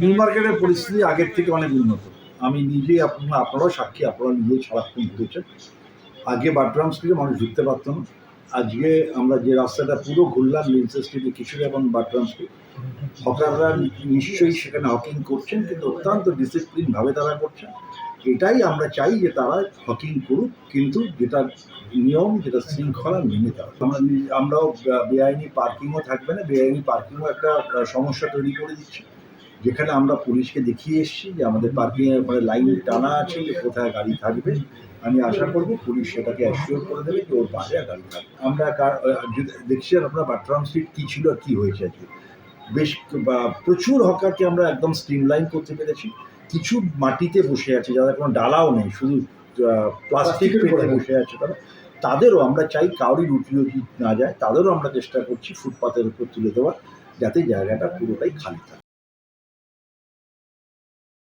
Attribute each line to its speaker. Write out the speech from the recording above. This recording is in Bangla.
Speaker 1: নিউ মার্কেটের পরিস্থিতি আগের থেকে অনেক উন্নত। আমি নিজেই আপনারা আপনারাও সাক্ষী, আপনারা নিজেই সারাক্ষণ ঘুরেছেন আগে বাটরাম স্ট্রিটে মানুষ ঢুকতে পারতো না। আজকে আমরা যে রাস্তাটা পুরো ঘুরলাম লিন্সের স্ট্রিটে কিশোর এবং বাটরাম স্ট্রিট হকাররা নিশ্চয়ই সেখানে হকিং করছেন, কিন্তু অত্যন্ত ডিসিপ্লিনভাবে তারা করছেন। এটাই আমরা চাই যে তারা হকিং করুক, কিন্তু যেটা নিয়ম, যেটা শৃঙ্খলা মেনে তারা আমরা আমরাও বেআইনি পার্কিংও থাকবে না, বেআইনি পার্কিংও একটা সমস্যা তৈরি করে দিচ্ছে। যেখানে আমরা পুলিশকে দেখিয়ে এসেছি যে আমাদের পার্কিংয়ের পরে লাইন টানা আছে যে কোথায় গাড়ি থাকবে আমি আশা করব পুলিশ সেটাকে অ্যাসিওর করে দেবে যে ওর বাইরে গাড়ি থাকবে। আমরা কার- যদি দেখছি আর আপনার বাটরাম স্ট্রিট কী ছিল আর কী হয়েছে আজকে বেশ বা প্রচুর হকারকে আমরা একদম স্ট্রিমলাইন করতে পেরেছি। কিছু মাটিতে বসে আছে যাদের কোনো ডালাও নেই শুধু প্লাস্টিক পেতে বসে আছে তারা। তাদেরও আমরা চাই কাউরি রুটি রুটি না যায় তাদেরও আমরা চেষ্টা করছি ফুটপাতের উপর তুলে দেওয়ার যাতে জায়গাটা পুরোটাই খালি থাকে।